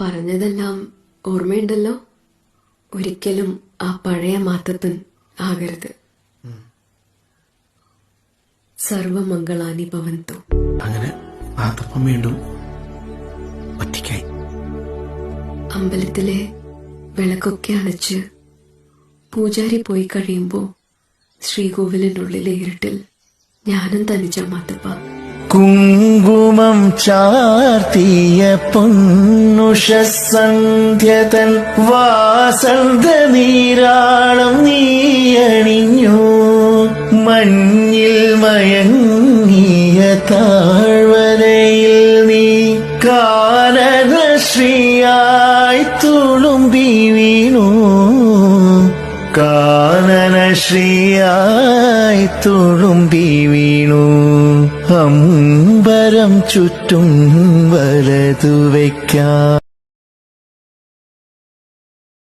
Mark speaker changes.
Speaker 1: പറഞ്ഞതെല്ലാം ഓർമ്മയുണ്ടല്ലോ? ഒരിക്കലും ആ പഴയ മാത്തപ്പൻ ആകരുത്. സർവമംഗളാനി ഭവന്തു
Speaker 2: അങ്ങനെ വീണ്ടും ഒറ്റയ്ക്കായി.
Speaker 1: അമ്പലത്തിലെ വിളക്കൊക്കെ അണച്ച് പൂജാരി പോയി കഴിയുമ്പോ ശ്രീകോവിലിനുള്ളിലെ ഇരുട്ടിൽ ഞാനും തനിച്ച മാത്തപ്പ
Speaker 3: കുങ്കുമം ചാർത്തിയ പൊന്നുഷസന്ധ്യതൻ വാസന്ത നീരാളം നീയണിഞ്ഞു. മഞ്ഞിൽ മയങ്ങിയ താഴ്വരയിൽ നീ കാനന ശ്രീയായി തുളുമ്പി വീണു. കാനന ശ്രീയായി തുളുമ്പി വീണു. അമ്പരം ചുറ്റും വലതു വയ്ക്കാം.